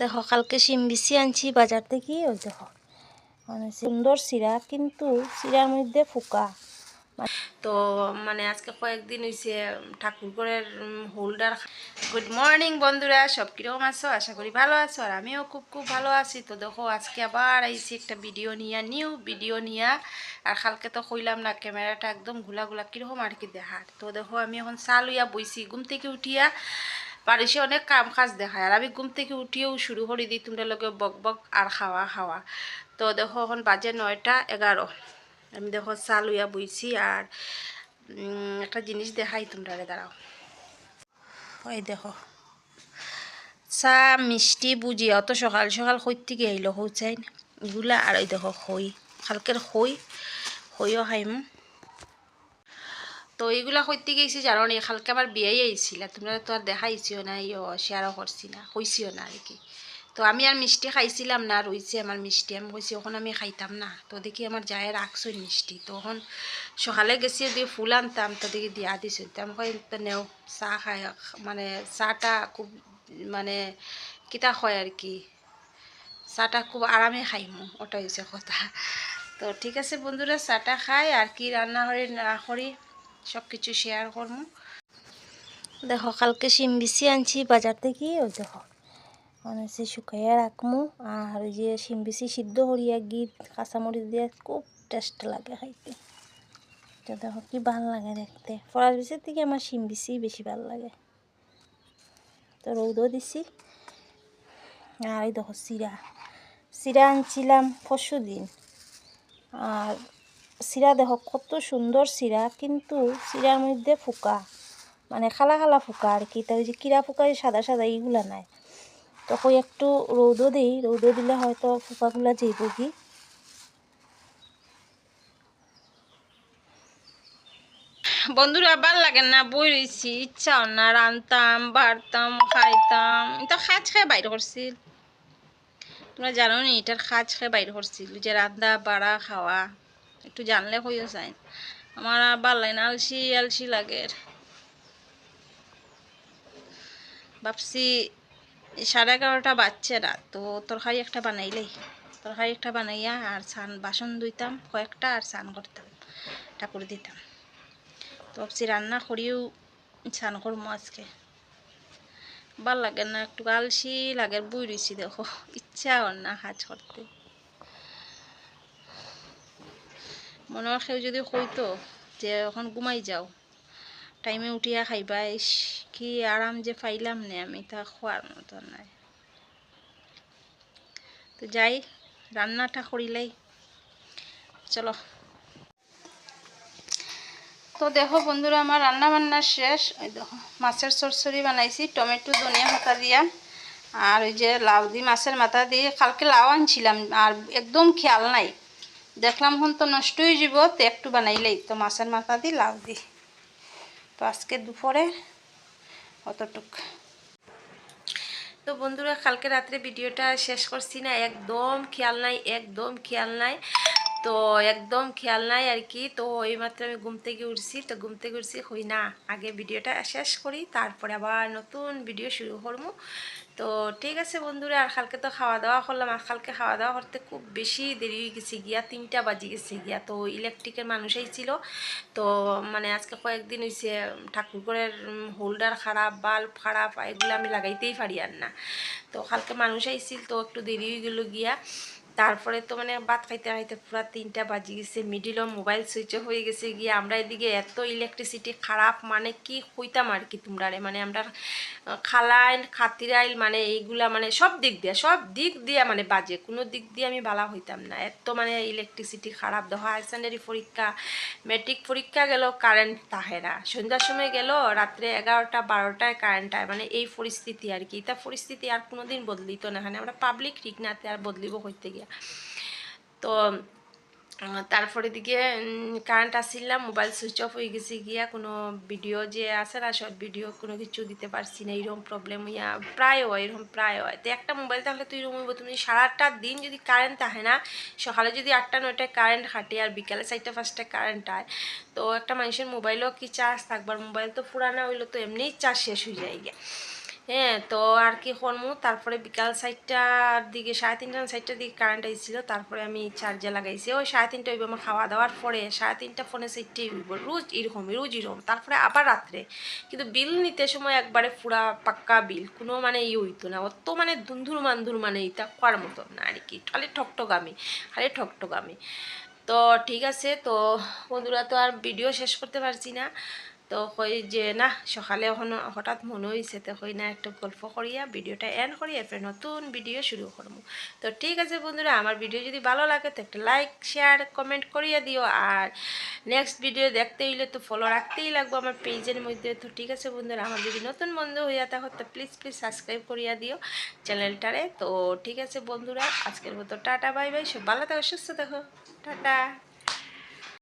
দেখো, কালকে শিম বিছি আনছি, বাজার থেকে, ওই দেখো। মানে সুন্দর সিরা, কিন্তু সিরার মধ্যে ফুকা। তো মানে আজকে কয়েকদিন হয়েছে ঠাকুরঘরের হোল্ডার গুড মর্নিং বন্ধুরা, সব কীরকম আছো? আশা করি ভালো আছো, আর আমিও খুব খুব ভালো আছি। তো দেখো, আজকে আবার আইছি একটা ভিডিও নিয়ে নিউ ভিডিও নিয়ে। আর কালকে তো কইলাম না, ক্যামেরাটা একদম ঘুলা ঘুলা কীরকম আর কি দেখার। তো দেখো, আমি এখন চা লইয়া বইছি। ঘুম থেকে উঠিয়া বাড়িতে অনেক কাম কাজ দেখায়। আর আমি ঘুম থেকে উঠিয়েও শুরু করে দিই, তোমরা লগে বক বক আর খাওয়া খাওয়া। তো দেখো এখন বাজে নয়টা এগারো। আমি দেখো চা লইয়া বইছি আর একটা জিনিস দেখাই তোমরা দাঁড়াও। ওই দেখো। চা মিষ্টি বুঝি অত সকাল সকাল খই থেকে আইলো হই চাই এগুলা আর ওই দেখো খই কালকের খই, খইও খাইম। তো এইগুলা কইতে গেছি জানো নি কালকে আমার বিয়ে আইছিল। তোমরা তো আর দেখাইছিও না ইয়ো শেয়ারও করছি না, কইছিও না আর কি। তো আমি আর মিষ্টি খাইছিলাম না, রইছে আমার মিষ্টি। আমি কইছি ওখানে আমি খাইতাম না। তো দেখি আমার যায় রাখছো মিষ্টি। তখন সকালে গেছি দিয়ে ফুল আনতাম, তো দেখি দিয়া দিছো। আমি কই নেও চাহ খাই। মানে চাহটা খুব মানে কিতা হয় আর কি, চাটা খুব আরামে খাইমু, ওটাই হচ্ছে কথা। তো ঠিক আছে বন্ধুরা, চাটা খাই, আর কি রান্না করি না করি। সব কিছু শেয়ার করব। দেখো, কালকে শিম বিছি আনছি, বাজার থেকে ওই দেখো মানে সে শুকাইয়া রাখমু, আর ওই যে শিম বিছি সিদ্ধ করিয়া গিট কাঁচামরিচ দিয়ে খুব টেস্ট লাগে খাইতে। তো দেখো, কি ভালো লাগে দেখতে। ফরাস বিচির থেকে আমার শিম বিছি বেশি ভালো লাগে। তো রৌদও দিছি। আর এই দেখো চিরা চিরা আনছিলাম পরশু দিন আর চিরা দেখো কত সুন্দর চিরা কিন্তু চিরার মধ্যে ফুকা মানে খালা খালা ফুকা আর কি। তার ওই যে কিরা ফুকা, যে সাদা সাদা, এইগুলা নাই। তখন একটু রৌদও দিই, রৌদও দিলে হয়তো ফুকাগুলা যাইব কি। বন্ধুরা, ভালো লাগে না? বই রয়েছি ইচ্ছাও না। রানতাম বাড়তাম, খাইতাম। এটা খাজ খাই বাইর করছিল। তোমরা জানো নি এটার খাজ খাই বাইর করছিল, যে রান্দা বাড়া, খাওয়া। একটু জানলে হইও যায়। আমার আর ভালো লাগে না আলসি আলসি লাগে। ভাবছি, সাড়ে এগারোটা বাজছে না তো তরকারি একটা বানাইলেই। তরকারি একটা বানাইয়া আর স্নান, বাসন ধুইতাম, কয়েকটা আর স্নান করতাম, ঠাকুর দিতাম। তো ভাবছি রান্না করিও, স্নান করব আজকে। ভালো লাগে না, একটু আলসি লাগে রয়েছি দেখো, ইচ্ছা হন না কাজ করতে। মনে কেউ যদি কইতো যে এখন ঘুমাই যাও। টাইমে উঠিয়া খাইবা কি আরাম যে পাইলাম নে আমি, তা খোয়ার মতো নাই। তো যাই, রান্নাটা করিলাই চলো। তো দেখো বন্ধুরা, আমার রান্না বান্না শেষ। ওই দেখো, মাছের সরসরি বানাইছি, টমেটো, ধনিয়া পাতা দিয়া। আর ওই যে লাউ দি, মাছের মাথা দিয়ে, কালকে লাউ আনছিলাম, আর একদম খেয়াল নাই। দেখলাম হন তো নষ্ট হয়ে যাব, তো একটু বানাইলেই। তো মাছের মাথা দি লাউ দি তো আজকে দুপুরে অতটুক। তো বন্ধুরা, কালকে রাত্রে ভিডিওটা শেষ করছি না, একদম খেয়াল নাই, একদম খেয়াল নাই। তো একদম খেয়াল নাই আর কি। তো ওই মাত্র আমি ঘুম থেকে উঠছি, তো ঘুম থেকে উঠছি হই না, আগে ভিডিওটা শেষ করি, তারপরে আবার নতুন ভিডিও শুরু করব। তো ঠিক আছে বন্ধুরা, আর কালকে তো খাওয়া দাওয়া করলাম। আর কালকে খাওয়া দাওয়া করতে খুব বেশি দেরি হয়ে গেছে। গিয়া তিনটা বাজে গেছে গিয়া। তো ইলেকট্রিকের মানুষই ছিল। তো মানে আজকে কয়েকদিন হয়েছে ঠাকুরঘরের হোল্ডার খারাপ বাল্ব খারাপ, এগুলো আমি লাগাইতেই পারি আর না। তো কালকে মানুষ আইছিল তো একটু দেরি হয়ে গেলো গিয়া। তারপরে তো মানে ভাত খাইতে খাইতে পুরা তিনটা বাজি গেছে মিডিলও মোবাইল সুইচ অফ হয়ে গেছে, গিয়ে আমরা এদিকে এত ইলেকট্রিসিটি খারাপ মানে কি হইতাম আর কি তোমরা মানে আমরা খালাইল খাতিরাইল মানে এইগুলা মানে সব দিক দিয়ে, সব দিক দিয়ে মানে বাজে, কোনো দিক দিয়ে আমি ভালো হইতাম না। এত মানে ইলেকট্রিসিটি খারাপ, দেখো হায়ার সেকেন্ডারি পরীক্ষা মেট্রিক পরীক্ষা গেল কারেন্ট তাহে না। সন্ধ্যার সময় গেল, রাত্রে এগারোটা, বারোটায় কারেন্ট আয় মানে এই পরিস্থিতি আর কি। এটা পরিস্থিতি আর কোনো দিন বদলিত না এখানে আমরা পাবলিক ঠিক নাতে আর বদলিব হইতে গিয়া তো আহ, তারপরে দিকে কারেন্ট আসছিলাম মোবাইল সুইচ অফ হয়ে গেছে গিয়া কোনো ভিডিও যে আসে না শর্ট ভিডিও কোনো কিছু দিতে পারছি না এরকম প্রবলেম হইয়া প্রায় হয় এরকম প্রায় হয়। তো একটা মোবাইল থাকলে তুই এরকম হইব তুমি সারাটা দিন যদি কারেন্ট থাকে না সকালে যদি আটটা নয়টায় কারেন্ট হাঁটে আর বিকালে চারটা পাঁচটায় কারেন্ট হয় তো একটা মানুষের মোবাইলও কি চার্জ থাকবার? মোবাইল তো পুরানা হইল তো এমনিই চার্জ শেষ হয়ে যায় গিয়া। হ্যাঁ তো আর কি করমু তারপরে বিকাল সাইডটার দিকে, সাড়ে তিনটার সাইডটার দিকে কারেন্ট আইছিল, তারপরে আমি চার্জে লাগাইছি। ওই সাড়ে তিনটা হইব আমার খাওয়া দাওয়ার পরে, সাড়ে তিনটা ফোনে সাইডটাই হইব। রোজ এরকম রোজ এরকম। তারপরে আবার রাত্রে। কিন্তু বিল নিতে সময় একবারে পুরা পাক্কা বিল। কোনো মানে ই হইতো না। অত মানে দুন্ধুর মান্ধুর মানে ইটা করার মতো না। আর কি, খালি ঠকঠকামি খালি ঠকঠকামি তো ঠিক আছে, তো বন্ধুরা, তো আর ভিডিও শেষ করতে পারছি না। তো কই যে, না, সকালে এখন হঠাৎ মনে হয়েছে তো কই না, একটু গল্প করিয়া, ভিডিওটা এন্ড করি এরপরে নতুন ভিডিও শুরু করব তো ঠিক আছে বন্ধুরা, আমার ভিডিও যদি ভালো লাগে তো একটা লাইক শেয়ার কমেন্ট করিয়া দিও। আর নেক্সট ভিডিও দেখতে হইলে তো ফলো রাখতেই লাগবো আমার পেজের মধ্যে। তো ঠিক আছে বন্ধুরা, আমার যদি নতুন বন্ধু হইয়া থাকো তো প্লিজ প্লিজ সাবস্ক্রাইব করিয়া দিও চ্যানেলটারে। তো ঠিক আছে বন্ধুরা, আজকের মতো টাটা বাই বাই সব ভালো থাকো, সুস্থ থাকো। টাটা।